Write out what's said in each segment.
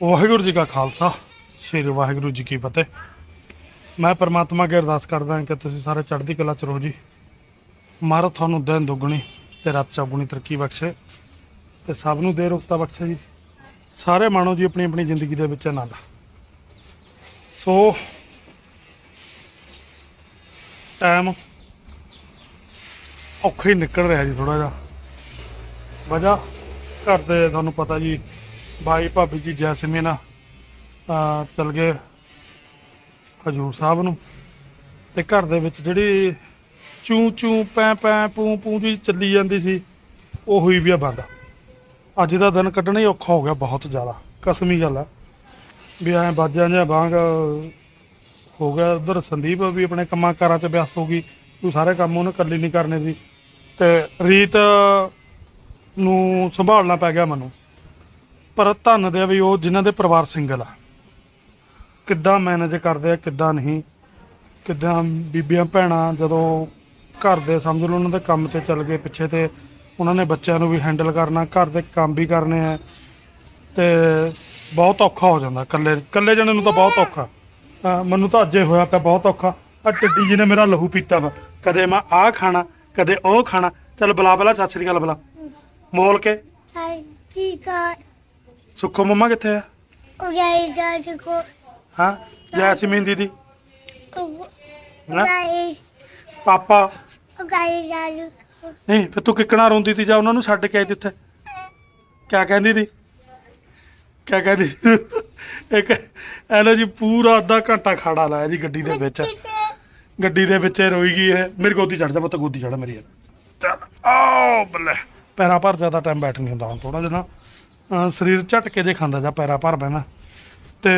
ਵਾਹਿਗੁਰੂ ਜੀ ਕਾ ਖਾਲਸਾ, ਸ੍ਰੀ ਵਾਹਿਗੁਰੂ ਜੀ ਕੀ ਫਤਿਹ। ਮੈਂ ਪਰਮਾਤਮਾ ਅੱਗੇ ਅਰਦਾਸ ਕਰਦਾ ਹਾਂ ਕਿ ਤੁਸੀਂ ਸਾਰੇ ਚੜ੍ਹਦੀ ਕਲਾ ਚ ਰਹੋ ਜੀ। ਮਹਾਰਾਜ ਤੁਹਾਨੂੰ ਦਿਨ ਦੁੱਗਣੀ ਤੇ ਰਾਤ ਚੌਗੁਣੀ ਤਰੱਕੀ ਬਖਸ਼ੇ ਤੇ ਸਭ ਨੂੰ ਦੇ ਰੁਕਤਾ ਬਖਸ਼ੇ ਜੀ। ਸਾਰੇ ਮਾਣੋ ਜੀ ਆਪਣੀ ਆਪਣੀ ਜ਼ਿੰਦਗੀ ਦੇ ਵਿੱਚ ਆਨੰਦ। ਸੋ ਟਾਈਮ ਔਖਾ ਹੀ ਨਿਕਲ ਰਿਹਾ ਜੀ ਥੋੜਾ ਜਿਹਾ। ਵਜ੍ਹਾ ਘਰ ਦੇ ਤੁਹਾਨੂੰ ਪਤਾ ਜੀ ਭਾਈ ਭਾਬੀ ਜੀ ਜੈਸਮੀਨ ਆ ਚਲ ਗਏ ਹਜੂਰ ਸਾਹਿਬ ਨੂੰ। ਤੇ ਘਰ ਦੇ ਵਿੱਚ ਜਿਹੜੀ ਚੂ ਚੂ, ਪੈ ਪੈ, ਪੂ ਪੂ ਜੀ ਚੱਲੀ ਜਾਂਦੀ ਸੀ, ਉਹ ਹੋਈ ਵੀ ਆ ਬੰਦ। ਅੱਜ ਦਾ ਦਿਨ ਕੱਢਣਾ ਹੀ ਔਖਾ ਹੋ ਗਿਆ ਬਹੁਤ ਜ਼ਿਆਦਾ, ਕਸਮੀ ਗੱਲ ਆ। ਵੀ ਐ ਬਾਜਾਂ ਜਾਂ ਬਾਂਗ ਹੋ ਗਿਆ ਉਧਰ ਸੰਦੀਪ ਵੀ ਆਪਣੇ ਕੰਮਾਂ ਕਾਰਾਂ 'ਚ ਵਿਅਸਤ ਹੋ ਗਈ ਤੂੰ ਸਾਰੇ ਕੰਮ ਉਹਨੇ ਇਕੱਲੀ ਨਹੀਂ ਕਰਨੇ ਸੀ। ਤੇ ਰੀਤ ਨੂੰ ਸੰਭਾਲਣਾ ਪੈ ਗਿਆ ਮੈਨੂੰ। ਪਰ ਧੰਨ ਦੇ ਵੀ ਉਹ ਜਿਨ੍ਹਾਂ ਦੇ ਪਰਿਵਾਰ ਸਿੰਗਲ ਆ। ਕਿੱਦਾਂ ਮੈਨੇਜ ਕਰਦੇ ਆ ਕਿੱਦਾਂ ਨਹੀਂ। ਕਿੱਦਾਂ ਬੀਬੀਆਂ ਭੈਣਾਂ ਜਦੋਂ ਘਰ ਦੇ ਸਮਝ ਲਓ ਉਹਨਾਂ ਦੇ ਕੰਮ ਤੇ ਚੱਲ ਗਏ ਪਿੱਛੇ ਤੇ ਉਹਨਾਂ ਨੇ ਬੱਚਿਆਂ ਨੂੰ ਵੀ ਹੈਂਡਲ ਕਰਨਾ ਘਰ ਦੇ ਕੰਮ ਵੀ ਕਰਨੇ ਆ। ਤੇ ਬਹੁਤ ਔਖਾ ਹੋ ਜਾਂਦਾ ਇਕੱਲੇ ਇਕੱਲੇ ਜਣੇ ਨੂੰ ਤਾਂ ਬਹੁਤ ਔਖਾ। ਮੈਨੂੰ ਤਾਂ ਅੱਜੇ ਹੋਇਆ ਪਿਆ ਬਹੁਤ ਔਖਾ। ਆ ਟਿੱਡੀ ਜੀ ਨੇ ਮੇਰਾ ਲਹੂ ਪੀਤਾ ਵਾ। ਕਦੇ ਮੈਂ ਆਹ ਖਾਣਾ ਕਦੇ ਉਹ ਖਾਣਾ। ਚੱਲ ਬੁਲਾ ਬਲਾ ਸਤਿ ਸ੍ਰੀ ਅਕਾਲ ਬੁਲਾ। ਮੋਲ ਕੇ। ਠੀਕ ਆ ਸੁੱਖੋ ਮੰਮਾ ਕਿੱਥੇ ਆ? ਉਹ ਗਾਈ ਜਾ ਚੁੱਕੋ ਹਾਂ ਜੈਸਮੀਨ ਦੀਦੀ। ਉਹ ਹੈਂ? ਗਾਈ ਪਾਪਾ। ਉਹ ਗਾਈ ਜਾ ਚੁੱਕੋ ਨਹੀਂ ਫਿਰ ਤੂੰ ਕਿੱਕਣਾ ਰੋਂਦੀ ਤੀ ਜਾ ਉਹਨਾਂ ਨੂੰ ਛੱਡ ਕੇ ਆਈ ਤੀ ਉੱਥੇ? ਕਿਆ ਕਹਿੰਦੀ ਤੀ? ਕਿਆ ਕਹਿੰਦੀ ਸੀ? ਇੱਕ ਇਹਨੇ ਜੀ ਪੂਰਾ ਅੱਧਾ ਘੰਟਾ ਖਾੜਾ ਲਾਇਆ ਜੀ ਗੱਡੀ ਦੇ ਵਿੱਚ। ਗੱਡੀ ਦੇ ਵਿੱਚ ਇਹ ਰੋਈ ਗਈ ਇਹ ਮੇਰੀ ਗੋਦੀ ਚੜ ਜਾ ਪੁੱਤ ਗੋਦੀ ਚੜ ਮੇਰੀ। ਯਾਰ ਚੱਲ ਆਓ ਬੱਲੇ। ਪੈਰਾਂ ਭਰ ਜ਼ਿਆਦਾ ਟਾਈਮ ਬੈਠ ਨਹੀਂ ਹੁੰਦਾ ਹੁਣ ਥੋੜਾ ਜਿਹਾ ਨਾ। ਸਰੀਰ ਝਟਕੇ ਜੇ ਖਾਂਦਾ ਜਾਂ ਪੈਰਾ ਭਰ ਬਹਿਣਾ ਤੇ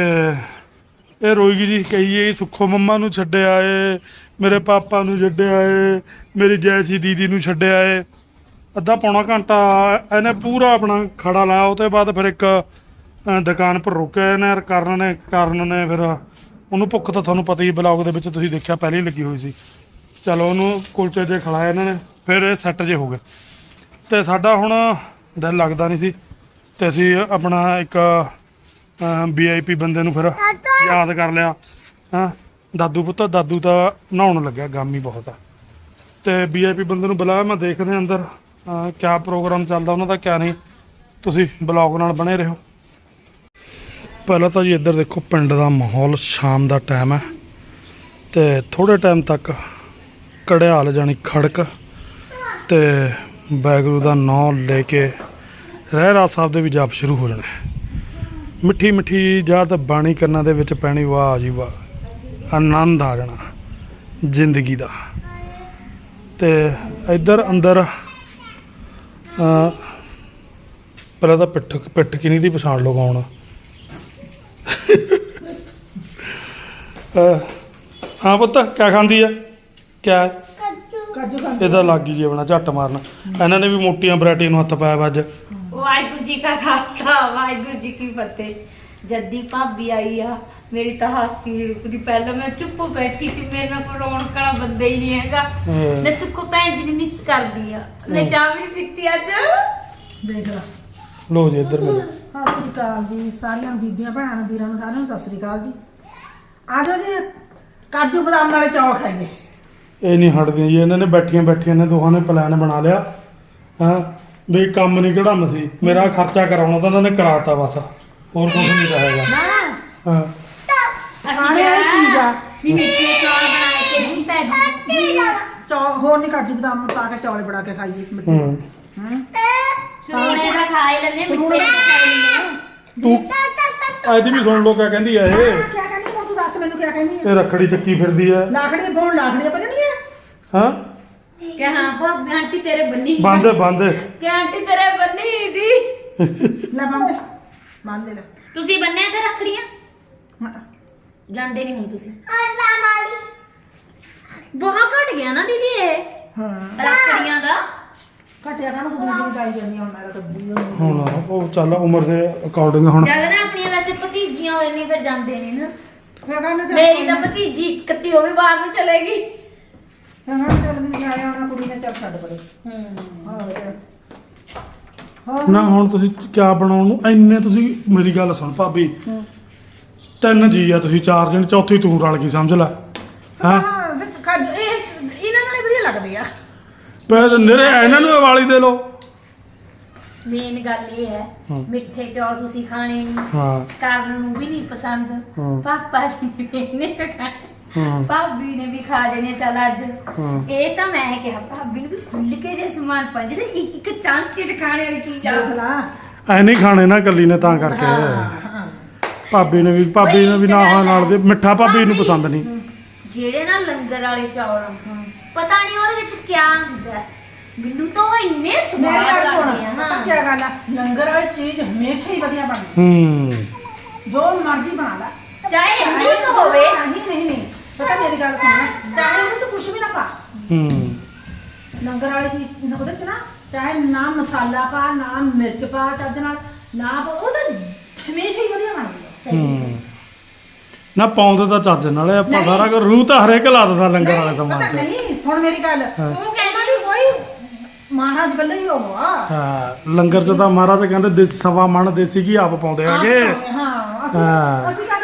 ਇਹ ਰੋਈ ਗਈ ਜੀ ਕਹੀਏ ਸੁੱਖੋ ਮੰਮਾ ਨੂੰ ਛੱਡਿਆ ਏ, ਮੇਰੇ ਪਾਪਾ ਨੂੰ ਛੱਡਿਆ ਏ, ਮੇਰੀ ਜੈਸੀ ਦੀਦੀ ਨੂੰ ਛੱਡਿਆ ਏ। ਅੱਧਾ ਪੌਣਾ ਘੰਟਾ ਇਹਨੇ ਪੂਰਾ ਆਪਣਾ ਖੜਾ ਲਾਇਆ ਉਹ ਤੋਂ ਬਾਅਦ ਫਿਰ ਇੱਕ ਦੁਕਾਨ ਪਰ ਰੁਕਿਆ ਇਹਨੇ, ਕਰਨ ਨੇ ਕਰਨ ਨੇ ਫਿਰ ਉਹਨੂੰ ਭੁੱਖ ਤਾਂ ਤੁਹਾਨੂੰ ਪਤਾ ਹੀ ਬਲੌਗ ਦੇ ਵਿੱਚ ਤੁਸੀਂ ਦੇਖਿਆ ਪਹਿਲਾਂ ਹੀ ਲੱਗੀ ਹੋਈ ਸੀ। ਚਲੋ ਉਹਨੂੰ ਕੁਲਚੇ ਜੇ ਖਿਲਾਏ ਇਹਨਾਂ ਨੇ, ਫਿਰ ਇਹ ਸੈੱਟ ਜੇ ਹੋ ਗਏ। ਤੇ ਸਾਡਾ ਹੁਣ ਦਿਲ ਲੱਗਦਾ ਨਹੀਂ ਸੀ। ਤੇ ਅਸੀਂ ਆਪਣਾ ਇੱਕ ਵੀਆਈਪੀ ਬੰਦੇ ਨੂੰ ਫਿਰ ਯਾਦ ਕਰ ਲਿਆ। ਹਾਂ? ਦਾਦੂ ਪੁੱਤ, ਦਾਦੂ ਤਾਂ ਨਹਾਉਣ ਲੱਗਿਆ, ਗਾਮੀ ਬਹੁਤ ਆ। ਤੇ ਵੀਆਈਪੀ ਬੰਦੇ ਨੂੰ ਬੁਲਾਇਆ, ਮੈਂ ਦੇਖਦੇ ਹਾਂ ਅੰਦਰ ਕਿਆ ਪ੍ਰੋਗਰਾਮ ਚੱਲਦਾ, ਉਹਨਾਂ ਦਾ ਕਿਆ ਨਹੀਂ। ਤੁਸੀਂ ਬਲੌਗ ਨਾਲ ਬਣੇ ਰਹੋ। ਪਹਿਲਾਂ ਤਾਂ ਜੀ ਇੱਧਰ ਦੇਖੋ, ਪਿੰਡ ਦਾ ਮਾਹੌਲ ਸ਼ਾਮ ਦਾ ਟਾਈਮ ਹੈ। ਤੇ ਥੋੜੇ ਟਾਈਮ ਤੱਕ ਕੜਿਆਲ ਜਾਣੀ ਖੜਕ ਤੇ ਬੈਗਰੂ ਦਾ ਨਾਂ ਲੈ ਕੇ ਰਹਿਰਾ ਸਾਹਿਬ ਦੇ ਵੀ ਜਾਪ ਸ਼ੁਰੂ ਹੋ ਜਾਣਾ। ਮਿੱਠੀ ਮਿੱਠੀ ਜਾਂ ਤਾਂ ਬਾਣੀ ਕੰਨਾਂ ਦੇ ਵਿੱਚ ਪੈਣੀ ਵਾਹ ਜੀ ਵਾਹ ਆਨੰਦ ਆ ਜਾਣਾ ਜ਼ਿੰਦਗੀ ਦਾ। ਤੇ ਇੱਧਰ ਅੰਦਰ ਅ ਪਹਿਲਾਂ ਤਾਂ ਪਿੱਠ ਪਿੱਠ ਕਿਨੀ ਦੀ ਪਛਾਣ ਅ, ਹਾਂ ਪੁੱਤ ਕਿਆ ਖਾਂਦੀ ਆ ਕਿਆ? ਕਾਜੂ ਖਾਂਦੇ। ਇਹਦਾ ਲੱਗ ਗਈ ਜੀ ਆਪਣਾ ਝੱਟ ਮਾਰਨਾ। ਇਹਨਾਂ ਨੇ ਵੀ ਮੋਟੀਆਂ ਵੈਰਾਈਟੀ ਨੂੰ ਹੱਥ ਪਾਇਆ ਵਾ ਅੱਜ। ਵਾਹਿਗੁਰੂ ਜੀ ਕਾ ਖਾਲਸਾ ਵਾਹਿਗੁਰੂ ਜੀ ਕੀ ਫਤਿਹ। ਜੱਦੀ ਭਾਬੀ ਆਈ ਆ ਮੇਰੀ ਤਾਂ ਹਾਸੀ ਰੁਕਦੀ। ਪਹਿਲਾਂ ਮੈਂ ਚੁੱਪ ਬੈਠੀ ਸੀ ਮੇਰੇ ਨਾਲ ਕੋਈ ਰੌਣਕ ਵਾਲਾ ਬੰਦਾ ਹੀ ਨਹੀਂ ਹੈਗਾ। ਹਮ। ਮੈਂ ਸੁੱਖੋ ਭੈਣ ਜੀ ਨੂੰ ਮਿਸ ਕਰਦੀ ਆ। ਮੈਂ। ਚਾਹ ਵੀ ਨੀ ਪੀਤੀ ਅੱਜ। ਦੇਖ ਲਾ। ਲੋ ਜੀ ਇੱਧਰ ਮੇਰੇ। ਸਤਿ ਸ੍ਰੀ ਅਕਾਲ ਜੀ ਸਾਰੀਆਂ ਬੀਬੀਆਂ ਭੈਣਾਂ ਨੂੰ ਵੀਰਾਂ ਨੂੰ ਸਾਰਿਆਂ ਨੂੰ ਸਤਿ ਸ੍ਰੀ ਅਕਾਲ ਜੀ। ਆ ਜਾਓ ਜੀ ਕਾਜੂ ਬਦਾਮ ਵਾਲੇ ਚੌਲ ਖਾਈਏ। ਇਹ ਨਹੀਂ ਹਟਦੀਆਂ ਜੀ ਇਹਨਾਂ ਨੇ ਬੈਠੀਆਂ ਬੈਠੀਆਂ ਨੇ ਦੋਹਾਂ ਨੇ ਪਲਾਨ ਬਣਾ ਲਿਆ। ਹਾਂ? ਵੀ ਕੰਮ ਨਹੀਂ ਕਢਾਉਣਾ ਸੀ। ਮੇਰਾ ਖਰਚਾ ਕਰਾਉਣਾ ਤਾਂ ਇਹਨਾਂ ਨੇ ਕਰਾਤਾ ਬਸ। ਹੋਰ ਕੁਝ ਨਹੀਂ ਰਹੇਗਾ। ਹਾਂ। ਖਾਣੇ ਵਾਲੀ ਚੀਜ਼ ਆ। ਵੀ ਮਿੱਠੇ ਚੌਲ ਬਣਾਏ ਕੇ ਨਹੀਂ ਪੈ ਚੌ ਹੋਰ ਨਹੀਂ ਕਾਜੂ ਬਦਾਮ ਪਾ ਕੇ ਚੌਲ ਬਣਾ ਕੇ ਖਾਈਏ ਮਿੱਠੇ ਹੂੰ। ਹੂੰ। ਸੁਣੇ ਦਾ ਖਾਏ ਲੈਣੇ ਮਿੱਠੇ ਦਾ। ਖਾਏ ਲੈਣੇ ਤੂੰ ਵੀ ਸੁਣ ਲਓ ਕਿਆ ਕਹਿੰਦੀ ਆ ਇਹ। ਕੀ ਕਹਿੰਦੀ ਹੁਣ ਤੂੰ ਦੱਸ ਮੈਨੂੰ ਕੀ ਕਹਿੰਦੀ ਇਹ ਰੱਖੜੀ ਚੱਕੀ ਫਿਰਦੀ ਆ। ਲਾਖੜੀ ਬੋਣ ਲਾਖੜੀਆਂ ਬਣਨੀਆਂ ਹਾਂ। ਕਿ ਹਾਂ ਭਾਬੀ ਆਂਟੀ ਤੇਰੇ ਬੰਨੀ ਬੰਦ ਬੰਦ। ਕਿ ਆਂਟੀ ਤੇਰੇ ਬੰਨੀ ਦੀ ਲੈ ਬੰਦ ਬੰਦ ਲੈ। ਤੁਸੀਂ ਬੰਨਿਆ ਤੇ ਰੱਖੜੀਆਂ? ਹਾਂ। ਜਾਂਦੇ ਨਹੀਂ ਹੁਣ ਤੁਸੀਂ। ਅੰਨਾ ਮਾਲੀ ਬਹੁਤ ਘਟ ਗਿਆ ਨਾ ਦੀਦੀ ਇਹ। ਹਾਂ। ਰੱਖੜੀਆਂ ਦਾ। ਘਟਿਆ ਕਾਹਨੂੰ ਕੁੜੀ ਨੂੰ ਗਾਈ ਜਾਂਦੀ ਆ, ਹੁਣ ਮੇਰਾ ਤਾਂ ਬੁਰੀ ਹੋ ਗਈ ਹੁਣ ਉਹ ਚੱਲ ਉਮਰ ਦੇ ਅਕੋਰਡਿੰਗ ਹੁਣ। ਜਦ ਨਾ ਆਪਣੀਆਂ ਵੈਸੇ ਭਤੀਜੀਆਂ ਹੋਏ ਨਹੀਂ ਫਿਰ ਜਾਂਦੇ ਨਹੀਂ ਨਾ। ਫਿਰ ਕਹਿੰਦਾ ਮੇਰੀ ਤਾਂ ਭਤੀਜੀ ਇਕੱਤੀ ਉਹ ਵੀ ਬਾਹਰ ਨੂੰ ਚਲੇਗੀ ਚੱਲ ਵੀ ਕੁੜੀ ਨੇ ਚੱਲ ਛੱਡ ਪਰੇ। ਹੂੰ। ਹਾਂ ਹਾਂ ਨਾ ਹੁਣ ਤੁਸੀਂ ਕਿਆ ਬਣਾਉਣ ਨੂੰ? ਇੰਨੇ ਤੁਸੀਂ ਮੇਰੀ ਗੱਲ ਸੁਣ ਭਾਬੀ। ਹੂੰ। ਤਿੰਨ ਜੀ ਆ ਤੁਸੀਂ ਚਾਰ ਜਣ ਚੌਥੀ ਤੂੰ ਰਲ ਗਈ ਸਮਝ ਲੈ। ਹਾਂ ਹਾਂ? ਵਿੱਚ ਕੱਜ ਇਹ ਇਹਨਾਂ ਨਾਲ ਹੀ ਵਧੀਆ ਲੱਗਦੇ ਆ। ਪੈ ਨਰੇ ਇਹਨਾਂ ਨੂੰ ਵਾਲੀ ਦੇ ਲਓ। ਮੇਨ ਗੱਲ ਇਹ ਹੈ। ਮਿੱਠੇ ਚੌਲ ਤੁਸੀਂ ਖਾਣੇ ਨਹੀਂ ਹਾਂ। ਕਰਨ ਨੂੰ ਵੀ ਨਹੀਂ ਪਸੰਦ। ਪਾਪਾ ਜੀ ਨੇ ਖਾਣੇ। ਹਾਂ। ਭਾਬੀ ਨੇ ਵੀ ਖਾ ਜਣੇ ਚੱਲ ਅੱਜ। ਹਾਂ। ਇਹ ਤਾਂ ਮੈਂ ਕਿਹਾ ਭਾਬੀ ਨੂੰ ਵੀ ਖੁੱਲ ਕੇ ਜੇ ਸਮਾਨ ਪਾ ਜਿਹੜੇ ਇੱਕ ਇੱਕ ਚਾਂਚੇ ਚ ਖਾਣੇ ਵਾਲੀ ਚੀਜ਼ ਆ। ਦੇਖ ਲਾ। ਐ ਨਹੀਂ ਖਾਣੇ ਨਾ ਕੱਲੀ ਨੇ ਤਾਂ ਕਰਕੇ। ਹਾਂ ਭਾਬੀ ਨੇ ਵੀ ਭਾਬੀ ਨੇ ਵੀ ਨਾ ਹਾਂ ਨਾਲ ਦੇ ਮਿੱਠਾ ਭਾਬੀ ਨੂੰ ਪਸੰਦ ਨਹੀਂ। ਜਿਹੜੇ ਨਾ ਲੰਗਰ ਵਾਲੇ ਚੌਲ ਪਤਾ ਨਹੀਂ ਉਹਦੇ ਵਿੱਚ ਕੀ ਹੁੰਦਾ। ਹੈ। ਮੈਨੂੰ ਤਾਂ ਉਹ ਇੰਨੇ ਮੇਰੀ ਸਵਾਦ ਗੱਲ ਸੁਣ ਲੱਗਦੇ ਆ ਪਤਾ ਹਾਂ ਕੀ ਗੱਲ ਆ? ਲੰਗਰ ਵਾਲੀ ਚੀਜ਼ ਹਮੇਸ਼ਾ ਹੀ ਵਧੀਆ ਬਣਦੀ। ਹੂੰ। ਜੋ ਮਰਜ਼ੀ ਬਣਾ ਲੈ। ਚਾਹੇ ਇੰਨੀ ਕੁ ਹੋਵੇ। ਨਹੀਂ ਨਹੀਂ ਨਹੀਂ। ਪਤਾ ਮੇਰੀ ਗੱਲ ਸੁਣ ਚਾਹੇ ਉਹਦੇ ਚ ਕੁਝ ਵੀ ਨਾ ਪਾ ਹੂੰ ਲੰਗਰ ਵਾਲੀ ਚੀਜ਼ ਉਹਦੇ ਚ ਨਾ ਚਾਹੇ ਨਾ ਮਸਾਲਾ ਪਾ ਨਾ ਮਿਰਚ ਪਾ ਚੱਜ ਨਾਲ ਨਾ ਪਾ ਉਹ ਤਾਂ ਹਮੇਸ਼ਾ ਹੀ ਵਧੀਆ ਬਣਦੀ ਹੈ ਸਹੀ ਹੂੰ ਨਾ ਪਾਉਂਦੇ ਤਾਂ ਚੱਜ ਨਾਲੇ ਆਪਾਂ ਨਹੀਂ। ਸਾਰਾ ਕੁਝ ਰੂਹ ਤਾਂ ਹਰੇਕ ਲਾ ਦਿੰਦਾ ਲੰਗਰ ਵਾਲੇ ਨਹੀਂ, ਸਮਾਨ ਪਤਾ ਚ ਨਹੀਂ ਸੁਣ ਮੇਰੀ ਗੱਲ ਹਾਂ। ਉਹ ਕਹਿੰਦਾ ਵੀ ਕੋਈ ਮਹਾਰਾਜ ਵੱਲੋਂ ਹੀ ਹੋਵਾ ਹਾਂ ਲੰਗਰ ਚ ਤਾਂ ਮਹਾਰਾਜ ਕਹਿੰਦੇ ਦੇਸੀ ਸਵਾ ਮਣ ਦੇਸੀ ਕੀ ਆਪ ਪਾਉਂਦੇ ਹੈਗੇ ਹਾਂ ਅਸੀਂ ਹਾਂ। ਅਸੀਂ? ਸਹੀ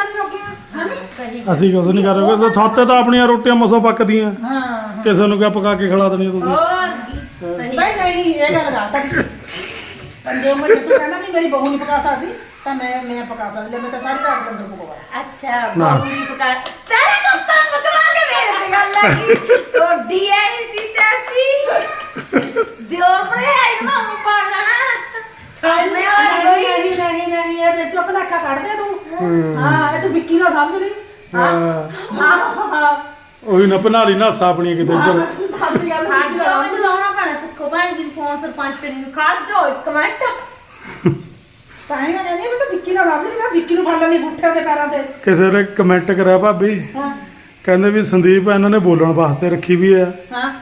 ਅਸੀਂ ਕੁਝ ਨਹੀਂ ਕਰ ਰਹੇ। ਥਾਤੇ ਤਾਂ ਆਪਣੀਆਂ ਰੋਟੀਆਂ ਮਸੋਂ ਪੱਕਦੀਆਂ। ਹਾਂ। ਕਿਸੇ ਨੂੰ ਕਿਆ ਪਕਾ ਕੇ ਖਿਲਾ ਦੇਣੀ ਤੁਸੀਂ। ਹੋਰ ਸਹੀ। ਨਹੀਂ ਨਹੀਂ ਇਹ ਗੱਲ ਗਲਤ ਹੈ ਪੰਜੇ ਉਮਰ ਤੂੰ ਕਹਿੰਦਾ ਵੀ ਮੇਰੀ ਬਹੂ ਨਹੀਂ ਪਕਾ ਸਕਦੀ ਤਾਂ ਮੈਂ ਮੈਂ ਪਕਾ ਸਕਦੀ ਲੈ ਮੈਂ ਤਾਂ ਸਾਰੀ ਰਾਤ ਲੰਗਰ ਪਕਵਾ ਅੱਛਾ ਨਾ। ਬੋਲੀ ਪਕਾ ਤੇਰੇ ਕੋਲ ਪਕਵਾ ਕੇ ਮੇਰੇ ਤੇ ਗੱਲ ਲੱਗੀ ਰੋਡੀ ਐ ਸੀ। ਤੈਸੀ ਦਿਓ ਪਰੇ ਆਈ ਮਾਂ ਪਾੜ ਲੈਣਾ ਛਾਣੇ ਵਾਲਾ ਨਹੀਂ ਨਹੀਂ ਨਹੀਂ ਨਹੀਂ ਇਹ ਤੇ ਚੁੱਪ ਲੱਖਾ ਕੱਢ ਦੇ ਤੂੰ। ਹਾਂ। ਇਹ ਤੂੰ ਵਿੱਕੀ ਨਾ ਸਮਝ ਲਈ ਉਹੀ ਨਾ ਬਣਾ ਨਾ ਆਪਣੀਆਂ ਕਿਤੇ ਹਾਂ ਇੱਧਰ। ਤੂੰ ਖਾਦੀ ਗੱਲ ਖੜ ਵਿੱਕੀ ਜਾਓ ਨਾਲ ਮੈਨੂੰ ਲਾਉਣਾ ਪੈਣਾ ਸੁੱਖੋ ਭੈਣ ਜੀ ਨੂੰ ਫੋਨ ਸਰਪੰਚ ਕਰੀ ਨੂੰ ਖੜ ਜਾਓ ਇੱਕ ਮਿੰਟ ਤਾਂ ਹੀ ਮੈਂ ਕਹਿੰਦੀ ਹਾਂ ਵੀ ਤੂੰ ਵਿੱਕੀ ਨਾਲ ਸਮਝ ਲਈ ਮੈਂ ਵਿੱਕੀ ਨੂੰ ਫੜ ਲੈਣੀ ਗੁੱਠੇ ਦੇ ਪੈਰਾਂ ਤੇ ਕਿਸੇ ਨੇ ਕਮੈਂਟ ਕਰਿਆ ਭਾਬੀ। ਹਾਂ। ਕਹਿੰਦੇ ਵੀ ਸੰਦੀਪ ਇਹਨਾਂ ਨੇ ਬੋਲਣ ਵਾਸਤੇ ਰੱਖੀ ਵੀ ਹੈ। ਹਾਂ।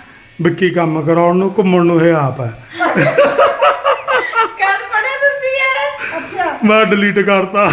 ਵਿੱਕੀ ਕੰਮ ਕਰਾਉਣ ਨੂੰ ਘੁੰਮਣ ਨੂੰ ਇਹ ਆਪ ਹੈ। ਕਰ ਪੜੇ ਤੁਸੀਂ ਇਹ ਅੱਛਾ। ਮੈਂ ਡਿਲੀਟ ਕਰਤਾ।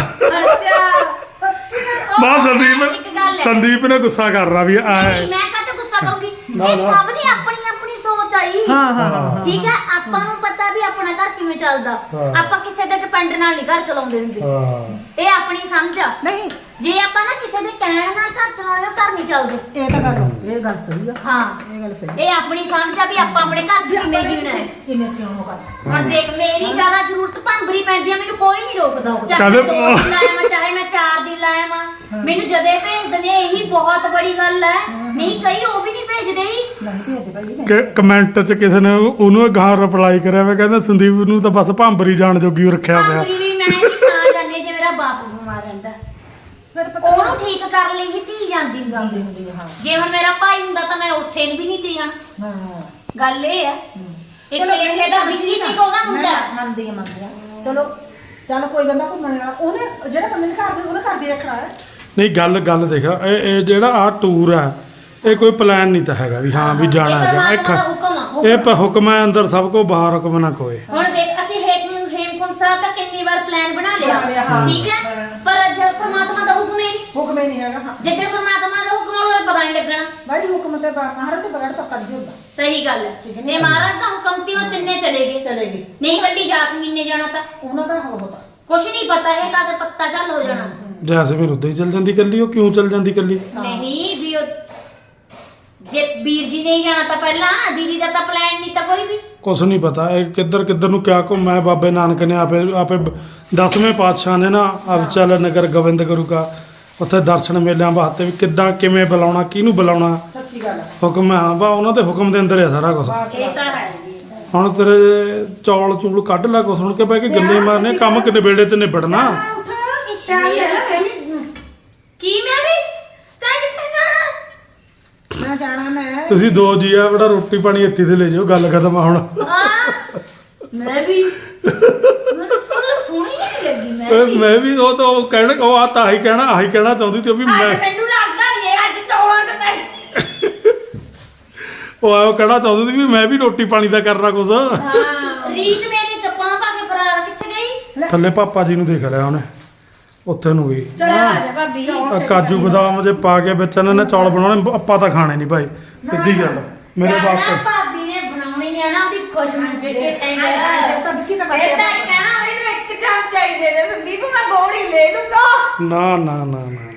ਇੱਕ ਸੰਦੀਪ ਗੱਲ ਹੈ। ਸੰਦੀਪ ਨੇ ਗੁੱਸਾ ਕਰਨਾ ਵੀ ਨਹੀਂ, ਐ ਮੈਂ ਕਾਹਤੇ ਗੁੱਸਾ ਕਰੂੰਗੀ? ਨਾ, ਇਹ ਨਾ। ਸਭ ਦੀ ਆਪਣੀ ਆਪਣੀ ਸੋਚ ਆਈ ਹਾਂ ਹਾਂ ਹਾਂ ਠੀਕ ਹੈ? ਆਪਾਂ ਨੂੰ ਪਤਾ ਵੀ ਆਪਣਾ ਘਰ ਕਿਵੇਂ ਚੱਲਦਾ। ਹਾਂ। ਆਪਾਂ ਕਿਸੇ ਦੇ ਡਿਪੈਂਡ ਨਾਲ ਨਹੀਂ ਘਰ ਚਲਾਉਂਦੇ ਹੁੰਦੇ। ਹਾਂ। ਇਹ ਆਪਣੀ ਸਮਝ ਆ। ਨਹੀਂ ਜੇ ਆਪਾਂ ਨਾ ਕਿਸੇ ਦੇ ਕਹਿਣ ਨਾਲ ਘਰ ਚਲਾਉਣੇ ਉਹ ਘਰ ਨਹੀਂ ਚੱਲਦੇ। ਇਹ ਤਾਂ ਗੱਲ ਇਹ ਗੱਲ ਸਹੀ ਆ। ਹਾਂ। ਇਹ ਗੱਲ ਸਹੀ ਇਹ ਆਪਣੀ ਸਮਝ ਆ ਵੀ ਆਪਾਂ ਆਪਣੇ ਘਰ 'ਚ ਕਿਵੇਂ ਜੀਣਾ ਹੈ। ਕਿਵੇਂ ਸਿਉਣੋ ਕਰ ਹੁਣ ਦੇਖ ਮੇਰੀ ਜ਼ਿਆਦਾ ਜ਼ਰੂਰਤ ਭੰਬਰੀ ਪੈਂਦੀ ਆ ਮੈਨੂੰ ਕੋਈ ਨਹੀਂ ਰੋਕਦਾ। ਚਾਹੇ ਮੈਂ ਦੋ ਦਿਨ ਲਾਇਆ ਮੈਂ ਚਾਹੇ ਮੈਂ ਚਾਰ ਦਿਨ ਲਾਇਆ ਮੈਂ ਮੈਨੂੰ ਜਦੇ ਭੇਜ ਦਿੰਦੇ ਆ, ਇਹੀ ਬਹੁਤ ਬੜੀ ਗੱਲ ਹੈ। ਨਹੀਂ ਕਈ ਉਹ ਵੀ ਨਹੀਂ ਭੇਜਦੇ ਹੀ। ਨਹੀਂ ਭੇਜਦੇ ਭਾਈ ਨਹੀਂ। ਕਿ ਕਮੈਂਟ 'ਚ ਕਿਸੇ ਨੇ ਉਹਨੂੰ ਗਾਂ ਰਿਪਲਾਈ ਕਰਿਆ ਵੇ ਕਹਿੰਦਾ ਸੰਦੀਪ ਨੂੰ ਤਾਂ ਬਸ ਭਾਂਬਰੀ ਜਾਣ ਜੋਗੀ ਓ ਰੱਖਿਆ ਪਿਆ ਭੰਬਰੀ ਵੀ ਮੈਂ ਹੀ ਤਾਂ ਜਾਂਦੀ ਜੇ ਮੇਰਾ ਬਾਪ ਬਿਮਾਰ ਰਹਿੰਦਾ। ਫਿਰ ਪਤਾ ਉਹਨੂੰ ਠੀਕ ਕਰਨ ਲਈ ਹੀ ਧੀ ਜਾਂਦੀ ਜਾਂਦੀ ਹੁੰਦੀ ਹੁੰਦੀ ਆ, ਹਾਂ। ਜੇ ਹੁਣ ਮੇਰਾ ਭਾਈ ਹੁੰਦਾ ਤਾਂ ਮੈਂ ਉੱਥੇ ਵੀ ਨਹੀਂ ਤੀ ਜਾਣਾ ਹਾਂ ਗੱਲ ਇਹ ਹੈ। ਇੱਕ ਚਲੋ ਲੇਖੇ ਦਾ ਵਿੱਕੀ ਸਿੰਘ ਉਹਦਾ ਮੁੰਡਾ ਮੈਂ ਮੰਨਦੀ ਹਾਂ ਮੰਨਦੀ ਹਾਂ। ਚਲੋ ਚੱਲ ਕੋਈ ਬੰਦਾ ਘੁੰਮਣ ਵਾਲਾ ਉਹਨੇ ਜਿਹੜਾ ਬੰਦੇ ਨੇ ਘਰ ਦੇ ਉਹਨੇ ਘਰ ਦੀ ਰੱਖਣਾ ਹੈ। ਨਹੀਂ ਗੱਲ ਗੱਲ ਦੇਖ ਇਹ ਇਹ ਜਿਹੜਾ ਆ ਟੂਰ ਆ ਇਹ ਕੋਈ ਪਲਾਨ ਨਹੀਂ ਤਾਂ ਹੈਗਾ ਵੀ ਹਾਂ ਵੀ ਜਾਣਾ ਇਹ ਹੈਗਾ ਪਰਮਾਤਮਾ ਦਾ ਇੱਕ ਹੁਕਮ ਆ। ਇਹ ਪ ਹੁਕਮ ਹੈ ਅੰਦਰ ਸਭ ਕੋ ਬਾਹਰ ਹੁਕਮ ਨਾ ਕੋਏ ਹੁਣ ਦੇਖ ਅਸੀਂ ਹੇਮ ਹੇਮਕੁੰਟ ਸਾਹਿਬ ਦਾ ਕਿੰਨੀ ਵਾਰ ਪਲਾਨ ਬਣਾ ਬਣਾ ਲਿਆ, ਲਿਆ ਹਾਂ। ਠੀਕ ਹੈ? ਹਾਂ। ਪਰ ਜਦ ਪਰਮਾਤਮਾ ਦਾ ਹੁਕਮ ਹੈ ਹੁਕਮ ਹੀ ਨਹੀਂ ਹੈਗਾ ਹਾਂ। ਜਿੱਦਣ ਪਰਮਾਤਮਾ ਦਾ ਹੁਕਮ ਹੋਵੇ ਪਤਾ ਨਹੀਂ ਲੱਗਣਾ। ਭਾਈ ਹੁਕਮ ਤੇ ਬਾ- ਮਹਾਰਾਜ ਤੋਂ ਬਗੈਰ ਪੱਕਾ ਨਹੀਂ ਹੁੰਦਾ। ਸਹੀ ਗੱਲ ਠੀਕ ਹੈ ਹੈ ਨੇ ਮਹਾਰਾਜ ਦਾ ਹੁਕਮ ਤੇ ਉਹ ਤਿੰਨੇ ਚਲੇ ਗਏ। ਚਲੇਗੀ ਨਹੀਂ ਕੱਲੀ ਜਾਸਮੀਨ ਨੇ ਜਾਣਾ ਤਾਂ। ਉਹਨਾਂ ਦਾ ਹੋਤਾ ਕੁਛ ਨਹੀਂ ਪਤਾ ਹੈ ਕਦ ਪੱਤਾ ਚੱਲ ਹੋ ਜਾਣਾ। ਜੈਸਮੀਨ ਉਦਾਂ ਹੀ ਚੱਲ ਜਾਂਦੀ ਕੱਲੀ ਉਹ ਕਿਉਂ ਚੱਲ ਜਾਂਦੀ ਕੱਲੀ? ਨਹੀਂ ਵੀ ਉਹ ਜੇ ਵੀਰ ਜੀ ਨੇ ਹੀ ਜਾਣਾ ਤਾਂ ਪਹਿਲਾਂ ਦੀਦੀ ਦਾ ਤਾਂ ਪਲਾਨ ਨਹੀਂ ਤਾਂ ਕੋਈ ਵੀ। ਕੁਛ ਨਹੀਂ ਪਤਾ ਇਹ ਕਿੱਧਰ ਕਿੱਧਰ ਨੂੰ ਕਿਆ ਘੁੰਮਾ ਹੈ ਬਾਬੇ ਨਾਨਕ ਨੇ ਆਪੇ ਆਪੇ ਦਸਵੇਂ ਪਾਤਸ਼ਾਹ ਨੇ ਨਾ ਅਵਚਲ ਨਗਰ ਗੋਬਿੰਦ ਗੁਰੂ ਕਾ ਉੱਥੇ ਦਰਸ਼ਨ ਮੇਲਿਆਂ ਵਾਸਤੇ ਵੀ ਕਿੱਦਾਂ ਕਿਵੇਂ ਬੁਲਾਉਣਾ ਕਿਹਨੂੰ ਬੁਲਾਉਣਾ? ਸੱਚੀ ਗੱਲ ਹੈ ਹੁਕਮ ਹੈ ਬਾ ਉਹਨਾਂ ਦੇ ਹੁਕਮ ਦੇ ਅੰਦਰ ਹੈ ਸਾਰਾ ਕੁਝ ਬਸ ਇਹ ਤਾਂ ਹੈ ਜੀ। ਹੁਣ ਤੇਰੇ ਚੌਲ ਚੂਲ ਕੱਢ ਲੈ ਕੁਛ ਹੁਣ ਕੇ ਬਹਿ ਕੇ ਗੱਲੇ ਮਾਰਨੇ ਕੰਮ ਕਿਤੇ ਵੇੜੇ ਤੇ ਨਿਬੜਨਾ? ਆ, ਕੀ ਮੈਂ ਵੀ? ਤੈਂ ਕਿੱਥੇ ਜਾਣਾ? ਮੈਂ ਜਾਣਾ ਮੈਂ। ਤੁਸੀਂ ਦੋ ਜੀ ਆ ਬੜਾ ਰੋਟੀ ਪਾਣੀ ਇੱਥੇ ਤੇ ਲੈ ਜਾਓ ਗੱਲ ਖਤਮ ਆ ਹੁਣ। ਆ ਮੈਂ ਵੀ। ਮੈਨੂੰ ਸੁਣ ਸੋਹਣੀ ਨਹੀਂ ਲੱਗੀ ਮੈਂ ਵੀ ਮੈਂ ਵੀ ਉਹ ਤਾਂ ਉਹ ਕਹਿਣ ਉਹ ਆ ਤਾਂ ਹੀ ਕਹਿਣਾ ਆਹੀ ਕਹਿਣਾ ਚਾਹੁੰਦੀ ਤੇ ਉਹ ਵੀ ਅੱਜ ਮੈਂ ਮੈਨੂੰ ਲੱਗਦਾ ਨਹੀਂ ਇਹ ਅੱਜ ਚੌਲਾਂ ਤੇ ਪੈ ਉਹ ਆਇਓ ਕਹਿਣਾ ਚਾਹੁੰਦੀ ਸੀ ਵੀ ਮੈਂ ਵੀ ਰੋਟੀ ਪਾਣੀ ਦਾ ਕਰਨਾ ਕੁਛ। ਹਾਂ। ਰੀਤ ਮੇਰੀ ਚੱਪਲਾਂ ਪਾ ਕੇ ਫਰਾਰ ਕਿੱਥੇ ਗਈ? ਥੱਲੇ ਪਾਪਾ ਜੀ ਨੂੰ ਦੇਖ ਲਿਆ ਉਹਨੇ। ਉੱਥੇ ਨੂੰ ਗਈ ਚਲੋ ਆ ਜਾ ਭਾਬੀ। ਆ ਕਾਜੂ ਬਦਾਮ ਜੇ ਪਾ ਕੇ ਵਿੱਚ ਇਹਨਾਂ ਨੇ ਚੌਲ ਬਣਾਉਣੇ ਆਪਾਂ ਤਾਂ ਖਾਣੇ ਨਹੀਂ ਭਾਈ। ਸਿੱਧੀ ਗੱਲ ਮੇਰੇ ਜਾਣਾ ਵਾਸਤੇ ਭਾਬੀ ਨੇ ਬਣਾਉਣੀ ਆ ਨਾ ਉਹਦੀ ਕੁਛ ਨਹੀਂ ਵੇਖੇ ਫਿਰ ਤਾਂ ਵਿੱਕੀ ਤਾਂ ਇਹ ਤਾਂ ਕੱਟਿਆ ਕਹਿਣਾ ਮੈਨੂੰ ਇੱਕ ਚਮਚਾ ਹੀ ਦੇ ਦੇ ਸੰਦੀਪ ਮੈਂ ਗੋੜੀ ਲੈ ਲੂੰਗਾ। ਨਾ ਨਾ ਨਾ ਨਾ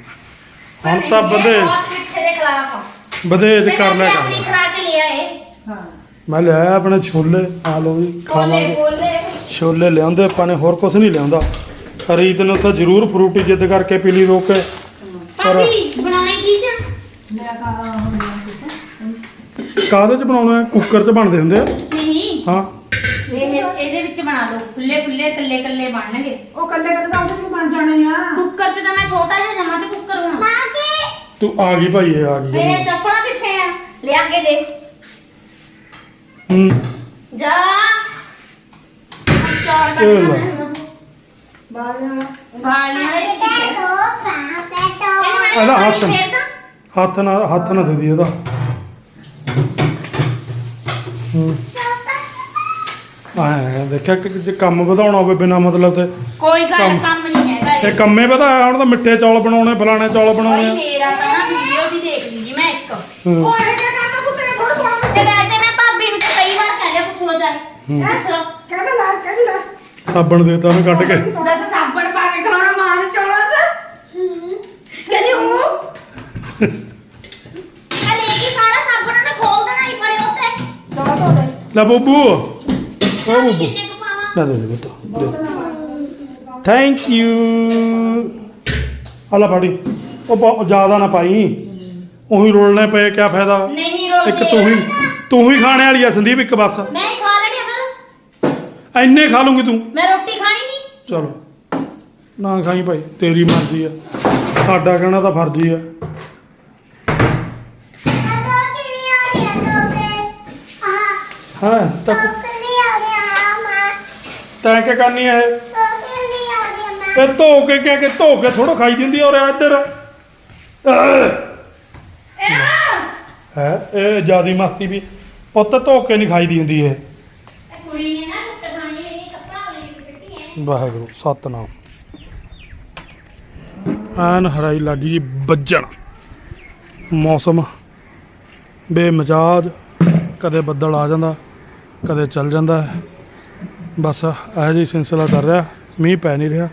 ਹੁਣ ਤਾਂ ਵਧੇ। ਕਿੱਥੇ ਦੇ ਖਿਲਾਫ ਵਧੇਜ ਕਰ ਲਿਆ ਆਪਣੀ ਕਰ ਖਰਾ ਕੇ ਲਿਆ ਏ। ਹਾਂ। ਮੈਂ ਲਿਆਇਆ ਆਪਣੇ ਛੋਲੇ ਆ ਲੋ ਜੀ ਖਾਵਾਂਗੇ। ਛੋਲੇ। ਲਿਆਉਂਦੇ ਆਪਾਂ ਨੇ ਹੋਰ ਕੁਝ ਨਹੀਂ ਲਿਆਉਂਦਾ। ਰੀਤ ਨੂੰ ਤਾਂ ਜ਼ਰੂਰ ਫਰੂਟੀ ਜਿੱਦ ਕਰਕੇ ਪੀ ਲਈ ਰੋਕ ਕੇ। ਭਾਬੀ ਬਣਾਉਣੇ ਕੀ ਚ ਮੈਂ ਕਹਾ ਕਾਹਦੇ ਚ ਬਣਾਉਣਾ ਹੈ? ਕੁੱਕਰ ਚ ਬਣਦੇ ਹੁੰਦੇ ਆ। ਹਾਂ। ਇਹ ਇਹਦੇ ਵਿੱਚ ਬਣਾ ਲਓ ਖੁੱਲੇ ਖੁੱਲੇ ਕੱਲੇ ਕੱਲੇ ਬਣਨਗੇ। ਉਹ ਕੱਲੇ ਕੱਲੇ ਤਾਂ ਉਹਦੇ ਵੀ ਬਣ ਜਾਣੇ ਆ। ਕੁੱਕਰ 'ਚ ਤਾਂ ਮੈਂ ਛੋਟਾ ਜਿਹਾ ਜਮਾ ਤੇ ਕੁੱਕਰ ਹੋਣਾ ਤੂੰ ਆ ਗਈ ਭਾਈ ਇਹ ਆ ਗਈ ਮੇਰੇ ਚੱਪਲਾਂ ਕਿੱਥੇ ਆ? ਲਿਆ ਕੇ ਦੇ। ਹੂੰ। ਜਾ। ਚਾਰ ਇਹ ਲੈ। ਬਾਹਰ ਪੈਟੋ ਪੈਟੋ ਇਹਦਾ ਹੱਥ। ਹੱਥ ਨਾਲ ਹੱਥ ਨਾਲ ਦੇ ਦੀ ਇਹਦਾ। ਹੂੰ। ਆਹ ਦੇਖਿਆ ਕਿ ਜੇ ਕੰਮ ਵਧਾਉਣਾ ਹੋਵੇ ਬਿਨਾ ਮਤਲਬ ਤੇ ਕੋਈ ਗੱਲ ਕੰਮ। ਕੰਮ ਨਹੀਂ ਹੈਗਾ ਇਹ। ਕੰਮੇ ਵਧਾਇਆ ਹੁਣ ਤਾਂ ਮਿੱਠੇ ਚੌਲ ਬਣਾਉਣੇ ਫਲਾਣੇ ਚੌਲ ਬਣਾਉਣੇ। ਆ ਮੇਰਾ ਤਾਂ ਨਾ ਵੀਡੀਓ ਵੀ ਦੇਖ ਲਈ ਜੀ ਮੈਂ ਇੱਕ। ਹੂੰ। ਉਹ ਇਹ ਕਿਆ ਕਰਨਾ ਕੁੱਤੇ ਥੋੜਾ ਥੋੜਾ ਤੇ ਵੈਸੇ ਮੈਂ ਭਾਬੀ ਨੂੰ ਤਾਂ ਕਈ ਵਾਰ ਕਹਿ ਲਿਆ ਪੁੱਛ ਲੋ ਚਾਹੇ ਹੂੰ। ਪੁੱਛ ਲਓ। ਕਹਿੰਦਾ ਲੈ ਕਹਿੰਦੀ ਲੈ। ਸਾਬਣ ਦੇਤਾ ਉਹਨੂੰ ਕੱਢ ਕੇ। ਦੱਸ ਸਾਬਣ ਪਾ ਕੇ ਖਾਣਾ ਮਾਰ ਚੋਲਾ ਚ? ਕਹਿੰਦੀ ਹੂੰ। ਅਰੇ ਕੀ ਸਾਰਾ ਸਾਬਣ ਉਹਨੇ ਖੋਲ ਦੇਣਾ ਹੀ ਫੜੇ ਉੱਤੇ ਧੋ ਦੇ। ਲੈ ਬੱਬੂ। ਓ ਬੱਬੂ ਲੈ ਦੇ ਦੇ ਬਤਾ ਥੈਂਕ ਯੂ ਹਲਾ ਫੜੀ। ਉਹ ਬਹੁਤ ਜ਼ਿਆਦਾ ਨਾ ਪਾਈ। ਉਹੀ ਰੋਲਣੇ ਪਏ ਕਿਆ ਫਾਇਦਾ? ਨਹੀਂ ਰੋਟੀ ਇੱਕ ਤੂੰ ਹੀ ਤੂੰ ਹੀ ਖਾਣੇ ਵਾਲੀ ਆ ਸੰਦੀਪ ਇੱਕ ਬਸ। ਮੈਂ ਹੀ ਖਾ ਲੈਣੀ ਆ ਫਿਰ। ਐਨੇ ਖਾ ਲੂੰਗੀ ਤੂੰ। ਮੈਂ ਰੋਟੀ ਖਾਣੀ ਨਹੀਂ। ਚਲੋ। ਨਾ ਖਾਈ ਭਾਈ ਤੇਰੀ ਮਰਜ਼ੀ ਆ। ਸਾਡਾ ਕਹਿਣਾ ਤਾਂ ਫਰਜ਼ੀ ਆ। ਰਿਹਾ ਤੋਕੇ ਆਹ ਹਾਂ ਤਾਂ ਤੋਕਲੀ ਆ ਰਿਹਾ ਮਾ ਤੈਂ ਕੀ ਕਰਨੀ ਆ ਇਹ? ਤੋਕਲੀ ਧੋ ਕੇ ਕਹਿ ਕੇ ਧੋ ਕੇ ਥੋੜਾ ਖਾਈ ਦਿੰਦੀ ਔਰ ਇੱਧਰ। ਹੈ? ਇਹ ਜਿਆਦੀ ਮਸਤੀ ਵੀ। ਪੁੱਤ ਧੋ ਕੇ ਨਹੀਂ ਖਾਈਦੀ ਹੁੰਦੀ ਇਹ। ਵਾਹਿਗੁਰੂ, ਸਤਨਾਮ। ਐਨ ਹਰਾਈ ਲੱਗੀ ਜੀ ਵੱਜਣ। ਮੌਸਮ ਬੇਮਜਾਜ। ਕਦੇ ਬੱਦਲ ਆ ਜਾਂਦਾ, ਕਦੇ ਚੱਲ ਜਾਂਦਾ। ਹੈ। ਬਸ ਇਹੋ ਜਿਹੀ ਸਿਲਸਿਲਾ ਚੱਲ ਰਿਹਾ ਮੀਂਹ ਪੈ ਨਹੀਂ ਰਿਹਾ।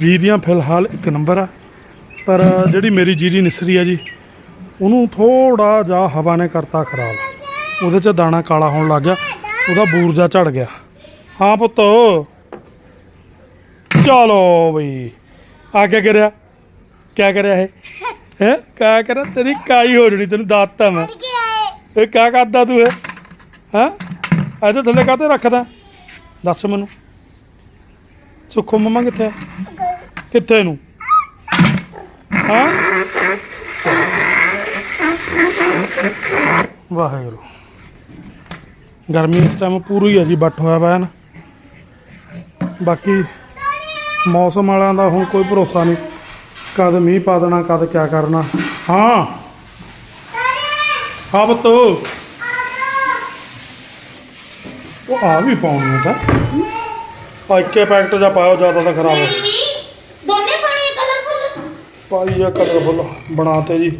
ਜੀਰੀਆਂ ਫਿਲਹਾਲ ਇੱਕ ਨੰਬਰ ਆ ਪਰ ਜਿਹੜੀ ਮੇਰੀ ਜੀਰੀ ਨਿਸਰੀ ਆ ਜੀ ਉਹਨੂੰ ਥੋੜਾ ਜਿਹਾ ਹਵਾ ਨੇ ਕਰਤਾ ਖਰਾਬ। ਉਹਦੇ 'ਚ ਦਾਣਾ ਕਾਲਾ ਹੋਣ ਲੱਗ ਗਿਆ ਉਹਦਾ ਬੂਰਜਾ ਝੜ ਗਿਆ। ਹਾਂ ਪੁੱਤ ਚਲੋ ਬਈ ਆ ਕੀ ਕਰਿਆ? ਕੀ ਕਰਿਆ ਇਹ? ਹੈ? ਕਿਆ ਕਰਿਆ? ਤੇਰੀ ਕਾਈ ਹੋ ਜਣੀ ਤੈਨੂੰ ਦੱਸਤਾ ਮੈਂ। ਕੀ ਇਹ। ਕਿਆ ਕਰਦਾ ਤੂੰ ਇਹ? ਹਾਂ? ਇਹਦੇ ਥੱਲੇ ਕਾਤੇ ਰੱਖਦਾ? ਦੱਸ ਮੈਨੂੰ। ਸੁੱਖੋ ਮੰਮਾ ਕਿੱਥੇ ਆ? ਕਿੱਥੇ ਨੂੰ? ਹਾਂ? ਵਾਹਿਗੁਰੂ। ਗਰਮੀ ਇਸ ਟਾਈਮ ਪੂਰੀ ਹੈ ਜੀ ਬੱਟ ਹੋਇਆ ਪਿਆ ਨਾ ਬਾਕੀ ਮੌਸਮ ਵਾਲਿਆਂ ਦਾ ਹੁਣ ਕੋਈ ਭਰੋਸਾ ਨਹੀਂ। ਕਦ ਮੀਂਹ ਪਾ ਦੇਣਾ, ਕਦ ਕਿਆ ਕਰਨਾ। ਹਾਂ। ਹਾਂ ਪੁੱਤ ਉਹ ਆ ਵੀ ਪਾਉਣੀ ਤਾਂ। ਆ ਇੱਕੇ ਪੈਕਟ ਜਾਂ ਪਾਓ ਜ਼ਿਆਦਾ ਤਾਂ ਖਰਾਬ। ਹੋ ਦੋਨੇ ਪਾਣੀ ਕਲਰਫੁਲ ਪਾਈ ਆ ਕਲਰਫੁਲ ਬਣਾਤੇ ਜੀ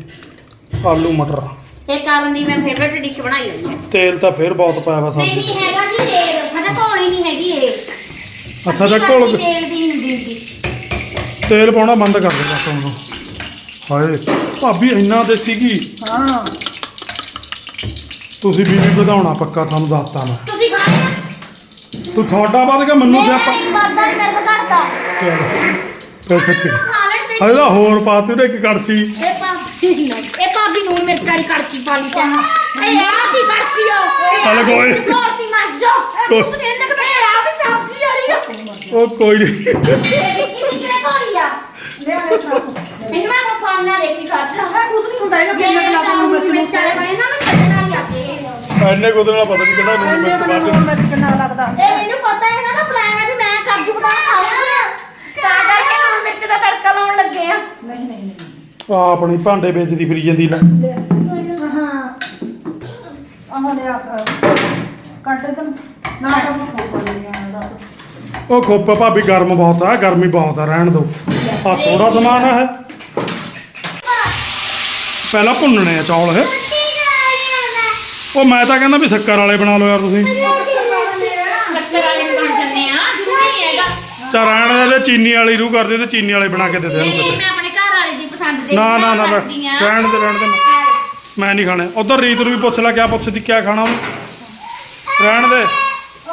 ਆਲੂ ਮਟਰ। ਇਹ ਕਾਰਨ ਦੀ ਮੈਂ ਫੇਵਰਟ ਡਿਸ਼ ਬਣਾਈ ਹੋਈ ਹੈ ਤੇਲ ਤਾਂ ਫਿਰ ਬਹੁਤ ਪਾਇਆ ਵਾ ਸਬਜ਼ੀ ਨਹੀਂ ਹੈਗਾ ਜੀ ਤੇਲ। ਸਾਡਾ ਘੋਲੀ ਨਹੀਂ ਹੈਗੀ ਇਹ। ਅੱਛਾ ਅੱਧੀ ਘੋਲ ਤੇਲ ਦੀ ਹੁੰਦੀ ਜੀ ਤੇਲ ਪਾਉਣਾ ਬੰਦ ਕਰ ਦੇ ਬਸ ਹੁਣ ਹਾਏ ਭਾਬੀ ਇੰਨਾ ਦੇਸੀ ਘੀ। ਹਾਂ। ਤੁਸੀਂ ਵੀ ਵੀ ਵਧਾਉਣਾ ਪੱਕਾ ਤੁਹਾਨੂੰ ਦੱਸਤਾ ਮੈਂ। ਤੁਸੀਂ ਖਾਣੇ ਤੂੰ ਤੁਹਾਡਾ ਵੱਧ ਗਿਆ ਮੈਨੂੰ ਮੇਰਾ ਸਿਆਪਾ। ਨਹੀਂ ਵੱਧਦਾ ਨਹੀਂ ਮੇਰੇ ਘਟਦਾ। ਚਲੋ। ਫਿਰ ਖਿੱਚ। ਕੇ ਖਾ ਲੈਣ ਦੇ। ਤਾਂ ਹੋਰ ਪਾਤੀ ਉਹਨੇ ਇੱਕ ਕੜਛੀ। ਇਹ ਭਾਬੀ ਇਹ ਭਾਬੀ ਨੂੰ ਮਿਰਚ ਵਾਲੀ ਕੜਛੀ ਪਾ ਲਈ ਤਾਂ ਇਹ ਆ ਕੀ ਕੜਛੀ ਆ? ਚੱਲ ਕੋਈ। ਕੋਰਤੀ ਮਰ ਜਾ। ਕੋਈ। ਤੁਸੀਂ ਇਹਨੇ ਕਿਤੇ ਆ ਵੀ ਸਬਜ਼ੀ ਵਾਲੀ ਆ। ਉਹ ਕੋਈ ਨਹੀਂ ਇਹ ਕਿਸੇ ਕਿਹਨੇ ਕੋਲੀ ਆ? ਲੈ ਲੈ ਇਹਨਾਂ ਨੂੰ ਫਾਨਾ ਦੇਖੀ ਕਰਦਾ ਕੁਝ ਨਹੀਂ ਹੁੰਦਾ ਇਹਨਾਂ ਜੇ ਕਿੰਨਾ ਮੇਰੇ ਲਾ ਤਾਂ ਦੂੰ ਮਿਰਚ ਨੂੰ ਵਾਲੇ ਬਣੇ ਨਾ ਮੈਂ ਛੱਡਣਾ ਨਹੀਂ ਆਤੇ ਐਨੇ ਕੋਦੇ ਨਾਲ ਪਤਾ ਨਹੀਂ ਕਿਹੜਾ ਮੈਨੂੰ ਇੰਨੇ ਮਿਰਚ ਬਾਅਦ ਕਿੰਨਾ ਲੱਗਦਾ? ਇਹ ਮੈਨੂੰ ਪਤਾ ਹੈ ਇਹਨਾਂ ਦਾ ਪਲਾਨ ਹੈ ਵੀ ਮੈਂ ਕਾਜੂ ਬਦਾਮ ਖਾਵਾਂਗਾ ਤਾਂ ਕਰਕੇ ਲੂਣ ਮਿਰਚ ਦਾ ਤੜਕਾ ਲਾਉਣ ਲੱਗੇ ਆ। ਨਹੀਂ ਨਹੀਂ ਨਹੀਂ। ਆ ਆਪਣੀ ਭਾਂਡੇ ਵੇਚਦੀ ਫਿਰੀ ਜਾਂਦੀ ਲੈ। ਹਾਂ। ਆਹ ਲਿਆ ਕੱਢ ਦੇ। ਨਾ ਤਾਂ ਖੋ ਪਾ ਲਿਆ ਦੱਸ। ਉਹ ਖੋਪਾ ਭਾਬੀ ਗਰਮ ਬਹੁਤ ਆ ਗਰਮੀ ਬਹੁਤ ਆ ਰਹਿਣ ਦੋ ਆ ਥੋੜਾ ਸਮਾਨ ਹੈ ਪਹਿਲਾਂ ਭੁੰਨਣੇ ਆ ਚੌਲ ਇਹ। ਉਹ ਮੈਂ ਤਾਂ ਕਹਿੰਦਾ ਵੀ ਸ਼ੱਕਰ ਵਾਲੇ ਬਣਾ ਲਓ ਯਾਰ ਤੁਸੀਂ। ਸ਼ੱਕਰ ਵਾਲੇ ਬਣ ਜੰਨੇ ਆ ਜ਼ਰੂਰੀ ਹੈਗਾ। ਚਾ ਰਹਿਣ ਦੇ ਤੇ ਚੀਨੀ ਵਾਲੀ ਰੂ ਕਰਦੇ ਤੇ ਚੀਨੀ ਵਾਲੇ ਬਣਾ ਕੇ ਦੇ ਦੇ ਨਹੀਂ ਇਹਨੂੰ ਨਹੀਂ, ਕਿਤੇ ਮੈਂ ਆਪਣੇ ਘਰ ਵਾਲੇ ਦੀ ਪਸੰਦ ਦੇ ਨਾ ਨਾ ਨਾ ਹਾਂ। ਰਹਿਣ ਦੇ ਰਹਿਣ ਦੇ ਮੈਂ ਨਹੀਂ ਖਾਣੇ। ਉਧਰ ਰੀਤ ਨੂੰ ਵੀ ਪੁੱਛ ਲੈ ਕਿਆ ਪੁੱਛਦੀ ਕਿਆ ਖਾਣਾ ਉਹਨੂੰ। ਰਹਿਣ ਦੇ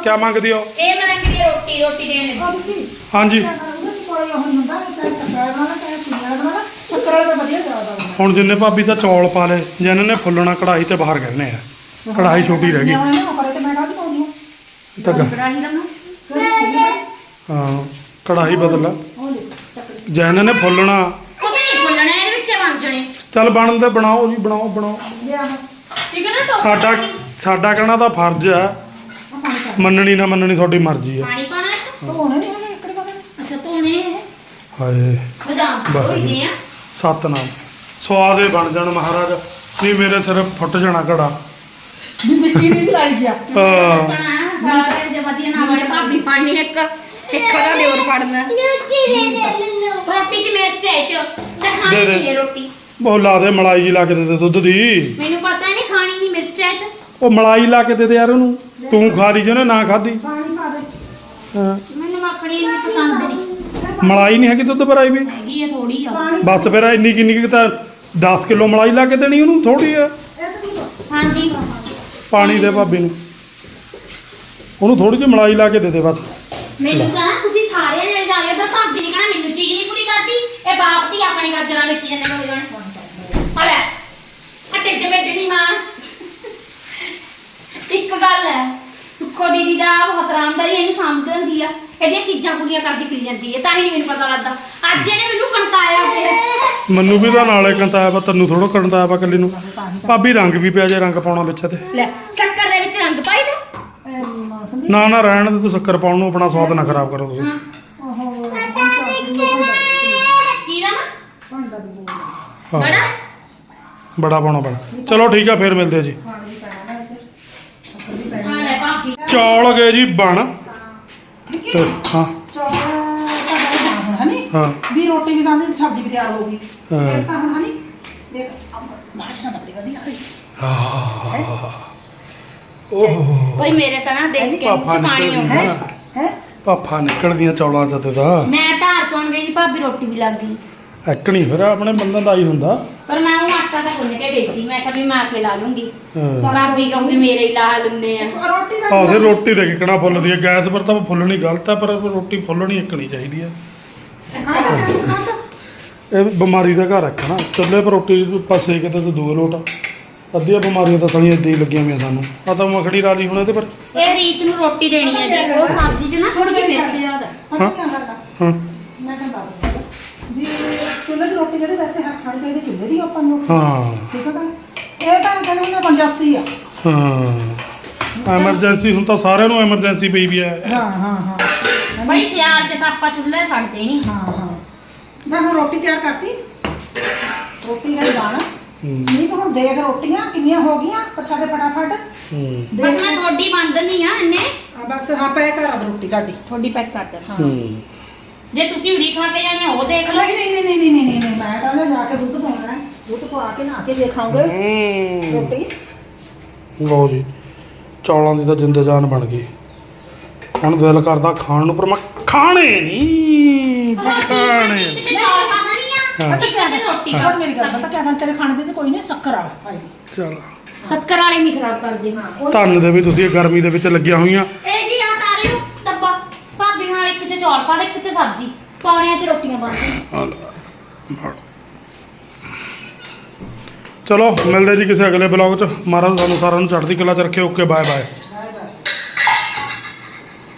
ਕਿਆ ਮੰਗਦੀ ਹੋ ਇਹ ਮੈਂ ਮੇਰੀ ਰੋਟੀ ਰੋਟੀ ਦੇਣ ਲੱਗੀ? ਹਾਂਜੀ। ਹੁਣ ਜਿੰਨੇ ਭਾਬੀ ਤਾਂ ਚੌਲ ਪਾ ਲਏ ਜਿਹਨਾਂ ਨੇ ਫੁੱਲਣਾ ਕੜਾਈ ਤੇ ਬਾਹਰ ਕਹਿੰਦੇ ਆ। ਕੜਾਈ ਛੋਟੀ ਰਹਿ ਗਈ। ਤੇ ਮੈਂ ਕਾਹਦੀ ਪਾਉਂਦੀ ਹਾਂ ਕੜਾਹੀ ਬਦਲ ਜਿਹਨਾਂ ਨੇ ਫੁੱਲਣਾ। ਨਹੀਂ ਖੁੱਲਣਾ ਇਹਦੇ ਵਿੱਚ ਬਣ ਜਣੇ। ਚੱਲ ਬਣਨ ਦੇ ਬਣਾਓ ਜੀ ਬਣਾਓ ਬਣਾਓ। ਠੀਕ ਹੈ ਨਾ ਸਾਡਾ ਸਾਡਾ ਕਹਿਣਾ ਤਾਂ ਫਰਜ਼ ਆ ਮੰਨਣੀ ਨਾ ਮੰਨਣੀ ਤੁਹਾਡੀ ਮਰਜ਼ੀ ਆ ਪਾਣੀ ਪਾਣਾ ਹੈ ਧੋਣੇ ਨਹੀਂ ਹੈਗੇ ਇਕੜੇ ਪਾ ਅੱਛਾ ਧੋਣੇ ਇਹ। ਹਾਏ। ਬਦਾਮ। ਧੋਈਦੇ ਆ। ਸਤਨਾਮ। ਸਵਾਦੇ ਬਣ ਜਾਣ ਮਹਾਰਾਜ। ਨਹੀਂ ਮੇਰੇ ਸਿਰ ਫੁੱਟ ਜਾਣਾ ਘੜਾ। ਵੀ ਮਿੱਟੀ ਨਹੀਂ ਚਲਾਈ ਗਿਆ। ਹਾਂ। ਦੱਸਣਾ ਸਾਰੇ ਜੇ ਵਧੀਆ ਨਾ ਬੜੇ ਭਾਬੀ ਪਾਣੀ ਇੱਕ ਇੱਕ ਦਾ ਦਿਓਰ ਪੜਨਾ ਲੁੱਟੀ ਦੇ। ਦੇ ਮੈਨੂੰ ਰੋਟੀ 'ਚ ਮਿਰਚ ਹੈ ਚ ਤੇ ਦੇ ਖਾਣੀ ਦੇ। ਨਹੀਂ ਹੈ ਰੋਟੀ ਉਹ ਲਾ ਦੇ ਮਲਾਈ ਜੀ ਲਾ ਕੇ ਦੇ ਦੇ ਦੁੱਧ ਦੀ। ਮੈਨੂੰ ਪਤਾ ਨਹੀਂ ਖਾਣੀ ਨਹੀਂ ਮਿਰਚ ਹੈ ਚ। ਉਹ ਮਲਾਈ ਲਾ ਕੇ ਦੇ ਦੇ ਯਾਰ ਉਹਨੂੰ। ਤੂੰ ਖਾ ਲਈ ਜਿਹਨੇ ਨਾ ਖਾਧੀ ਪਾਣੀ ਪਾ ਦੇ। ਹਾਂ। ਮੈਨੂੰ ਮੱਖਣੀ ਨਹੀਂ ਪਸੰਦ ਨਹੀਂ। ਮਲਾਈ ਨਹੀਂ ਹੈਗੀ ਦੁੱਧ ਭਰਾਈ ਵੀ। ਹੈਗੀ ਹੈ ਥੋੜੀ ਆ। ਪਾਣੀ ਬਸ ਫਿਰ ਇੰਨੀ ਕਿੰਨੀ ਕੁ ਤਾਂ 10 ਕਿਲੋ ਮਲਾਈ ਲਾ ਕੇ ਦੇਣੀ ਉਹਨੂੰ ਥੋੜੀ ਆ। ਇਹ ਤਾਂ ਨਹੀਂ ਹਾਂਜੀ। ਪਾਣੀ ਦੇ ਭਾਬੀ ਨੂੰ। ਉਹਨੂੰ ਥੋੜੀ ਜਿਹੀ ਮਲਾਈ ਲਾ ਕੇ ਦੇ ਦੇ ਬਸ। ਮੈਨੂੰ ਕਹਾਂ ਤੁਸੀਂ ਸਾਰਿਆਂ ਨੇ ਜਾ ਕੇ ਉਧਰ ਭਾਬੀ ਨੇ ਕਹਣਾ ਮੈਨੂੰ ਚੀਜ਼ ਨਹੀਂ ਪੂਰੀ ਕਰਦੀ, ਇਹ ਬਾਪ ਦੀ ਆਪਣੀ ਗੱਜਰਾਂ ਵਿੱਚ ਜਾਂਦੇ ਹੋ ਜਾਣ ਹਲੇ ਆ ਟਿੱਡ ਨਹੀਂ ਮਾਂ। ਇੱਕ ਗੱਲ ਹੈ ਸੁੱਖੋ ਦੀਦੀ ਦਾ ਬਹੁਤ ਆਰਾਮਦਾਰੀ ਇਹਨੂੰ ਸਮਝ ਹੁੰਦੀ ਆ। ਇਹਦੀਆਂ ਚੀਜ਼ਾਂ ਪੂਰੀਆਂ ਕਰਦੀ ਫਿਰੀ ਜਾਂਦੀ ਹੈ ਤਾਂ ਹੀ ਮੈਨੂੰ ਪਤਾ ਲੱਗਦਾ। ਅੱਜ ਇਹਨੇ ਮੈਨੂੰ ਕਣਕਾਇਆ ਫਿਰ ਮੈਨੂੰ ਵੀ ਤਾਂ ਨਾਲੇ ਕੰਤਾਇਆ ਵਾ ਤੈਨੂੰ ਥੋੜਾ ਕੰਤਾਇਆ ਵਾ ਕੱਲੀ ਨੂੰ। ਭਾਬੀ ਰੰਗ ਵੀ ਪਿਆ ਜੇ ਰੰਗ ਪਾਉਣਾ ਵਿੱਚ ਤੇ ਲੈ ਸ਼ੱਕਰ ਦੇ ਵਿੱਚ ਰੰਗ ਪਾਈ ਦਾ। ਨਾ ਨਾ ਰਹਿਣ ਦੇ ਤੂੰ ਸ਼ੱਕਰ ਪਾਉਣ ਨੂੰ ਆਪਣਾ ਸਵਾਦ ਨਾ ਖਰਾਬ ਕਰੋ ਤੁਸੀਂ। ਉਹ ਕੀ ਨਾ ਭਾਂਡਾ ਦੀ ਬੋਲ ਹਾਂ, ਬੜਾ? ਬੜਾ ਪਾਉਣਾ ਪੈਣਾ। ਚਲੋ ਠੀਕ ਆ ਫੇਰ ਮਿਲਦੇ ਆ ਜੀ ਪਾਣੀ ਵੀ ਪੈਣਾ ਨਾ ਇੱਥੇ ਸ਼ੱਕਰ ਵੀ ਪੈਣੀ ਆ ਲੈ ਭਾਬੀ ਚੌਲ ਗਏ ਜੀ ਬਣ। ਤੇ ਹਾਂ। ਚੌਲ ਤਾਂ ਬਣਾ ਹੁਣ ਹਨੀ ਹਾਂ। ਵੀ ਰੋਟੀ ਵੀ ਸਾਹਮਣੇ ਸਬਜ਼ੀ ਵੀ ਤਿਆਰ ਹੋ ਗਈ। ਹਾਂ। ਫਿਰ ਤਾਂ ਹੁਣ ਹਨੀ ਦੇਖ ਮਾਸ਼ਨਾ ਤਾਂ ਬੜੀ ਵਧੀਆ ਰਹੀ ਓਹ। ਓਏ ਮੇਰੇ ਤਾਂ ਨਾ ਦੇਖ ਕੇ ਮੂੰਹ ਪਾਪਾ 'ਚ ਪਾਣੀ ਨਿਕਲ ਆਉਂਦਾ। ਹੈ? ਗਿਆ ਹੈ? ਪਾਪਾ ਨਿਕਲ ਗਈਆਂ ਚੌਲਾਂ ਚ ਤੇ ਤਾਂ। ਮੈਂ ਧਾਰ ਚੋਣ ਗਈ ਜੀ ਭਾਬੀ ਰੋਟੀ ਵੀ ਲੱਗ ਗਈ। ਐਕਣੀ ਫਿਰ ਆਪਣੇ ਬੰਦਨ ਦਾ ਹੀ ਹੁੰਦਾ। ਪਰ ਮੈਂ ਉਹ ਆਟਾ ਤਾਂ ਗੁੰਨ ਕੇ ਦੇਤੀ ਮੈਂ ਕਿਹਾ ਵੀ ਮੈਂ ਆਪੇ ਲਾ ਲੂੰਗੀ। ਹਾਂ। ਭਾਬੀ ਕਹੂਗੀ ਮੇਰੇ ਹੀ ਲਾ ਲੈਂਦੇ ਆ। ਰੋਟੀ ਦਾ ਆਹ ਫਿਰ ਰੋਟੀ ਦੇ ਕਿਕਣਾ ਫੁੱਲਦੀ ਹੈ ਗੈਸ ਪਰ ਤਾਂ ਫੁੱਲਣੀ ਗਲਤ ਹੈ ਪਰ ਰੋਟੀ ਫੁੱਲਣੀ ਇੱਕਣੀ ਚਾਹੀਦੀ ਹੈ ਇਹ ਬਿਮਾਰੀ ਦਾ ਘਰ ਰੱਖਣਾ ਚੁੱਲ੍ਹੇ ਪਰ ਰੋਟੀ ਪਾਸੇ ਕਿਤੇ ਤੇ ਦੂਰ ਲੋਟ ਅੱਧੀਆਂ ਬਿਮਾਰੀਆਂ ਤਾਂ ਸਾਲੀਆਂ ਏਦਾਂ ਹੀ ਲੱਗੀਆਂ ਹੋਈਆਂ ਸਾਨੂੰ। ਆ ਤਾਂ ਮੱਖੜੀ ਰਾਲੀ ਹੁਣ ਇਹਦੇ ਪਰ। ਇਹ ਰੀਤ ਨੂੰ ਰੋਟੀ ਦੇਣੀ ਹੈ ਜੀ ਉਹ ਸਬਜ਼ੀ 'ਚ ਨਾ ਥੋੜੀ ਜਿਹੀ ਮਿਰਚ ਜ਼ਿਆਦਾ। ਪਤਾ ਕੀ ਹਾਂ। ਮੈਂ ਕਹਿੰਦਾ ਵੀ ਚੁੱਲ੍ਹੇ ਦੀ ਰੋਟੀ ਜਿਹੜੀ ਵੈਸੇ ਹਰ ਖਾਣੀ ਚਾਹੀਦੀ ਚੁੱਲ੍ਹੇ ਦੀ ਆਪਾਂ ਨੂੰ। ਹਾਂ। ਠੀਕ ਹੈ ਨਾ? ਇਹ ਤਾਂ ਕਹਿੰਦੇ ਹੁੰਦੇ ਪੰਜਾਸੀ ਆ। ਹਾਂ। ਐਮਰਜੈਂਸੀ ਹੁਣ ਤਾਂ ਸਾਰਿਆਂ ਨੂੰ ਐਮਰਜੈਂਸੀ ਪਈ ਵੀ ਹੈ। ਹਾਂ ਹਾਂ ਹਾਂ। ਬਈ ਸਿਆਲ 'ਚ ਤਾਂ ਆਪਾਂ ਚੁੱਲ੍ਹੇ ਛੱਡਦੇ ਨਹੀਂ ਹਾਂ ਹਾਂ। ਮੈਂ ਹੁਣ ਰੋਟੀ ਤਿਆਰ ਕਰਤੀ। ਰੋਟੀ ਦਾ ਦਾਣਾ ਹੂੰ। ਨਹੀਂ ਹੁਣ ਦੇਖ ਰੋਟੀਆਂ ਕਿੰਨੀਆਂ ਹੋ ਗਈਆਂ ਪਰ ਸਾਡੇ ਫਟਾਫਟ ਹੂੰ। ਬਸ ਮੈਂ ਤੁਹਾਡੀ ਬੰਦ ਨਹੀਂ ਆ ਇੰਨੇ। ਆ ਬਸ ਹਾਂ ਪੈ ਘਰ ਦੀ ਰੋਟੀ ਸਾਡੀ। ਤੁਹਾਡੀ ਪੈਕ ਕਰ ਦੇ ਹਾਂ। ਹੂੰ। ਜੇ ਤੁਸੀਂ ਉਰੀ ਖਾ ਕੇ ਜਾਣੀ ਉਹ ਦੇਖ ਲਓ। ਨਹੀਂ ਨਹੀਂ ਨਹੀਂ ਨਹੀਂ ਨਹੀਂ ਮੈਂ ਤਾਂ ਜਾ ਕੇ ਦੁੱਧ ਪਾਉਣਾ ਦੁੱਧ ਪਾ ਕੇ ਨਹਾ ਕੇ ਦੇਖਾਂਗੇ। ਹੂੰ। ਰੋਟੀ? ਲਓ ਜੀ ਚੌਲਾਂ ਦੀ ਤਾਂ ਜਿੰਦ ਜਾਨ ਬਣ ਗਈ। ਹੁਣ ਦਿਲ ਕਰਦਾ ਖਾਣ ਨੂੰ ਪਰ ਮੈਂ ਖਾਣੇ ਨਹੀਂ ਖਾਣੇ ਨੀ। ਤੇ ਚੌਲ ਖਾਣਾ ਨਹੀਂ ਆ। ਹਾਂ। ਪਤਾ ਕੀ ਰੋਟੀ ਛੋੜ ਮੇਰੀ ਗੱਲ ਪਤਾ ਕਿਆ ਗੱਲ ਤੇਰੇ ਖਾਣੇ ਦੀ ਤੇ ਕੋਈ ਨਹੀਂ ਸ਼ੱਕਰ ਵਾਲਾ ਭਾਈ। ਚਲ। ਸ਼ੱਕਰ ਵਾਲੇ ਨਹੀਂ ਖਰਾਬ ਕਰਦੇ। ਹਾਂ ਧੰਨ ਦੇ ਵੀ ਤੁਸੀਂ ਇਹ ਗਰਮੀ ਦੇ ਵਿੱਚ ਲੱਗੀਆਂ ਹੋਈਆਂ ਇਹ ਜੀ ਆ ਤਾਰੇ ਡੱਬਾ ਭਾਬੀ ਨਾਲ ਇੱਕ ਚ ਚੌਲ ਪਾ ਦੇ, ਇੱਕ ਚ ਸਬਜ਼ੀ, ਪੌਣਿਆਂ ਚ ਰੋਟੀਆਂ ਪਾ ਦੇ। ਚਲੋ, ਮਿਲਦੇ ਜੀ ਕਿਸੇ ਅਗਲੇ ਬਲੌਗ 'ਚ। ਮਹਾਰਾਜ ਤੁਹਾਨੂੰ ਸਾਰਿਆਂ ਨੂੰ ਚੜ੍ਹਦੀ ਕਲਾ 'ਚ ਰੱਖੇ, ਓਕੇ ਬਾਏ ਬਾਏ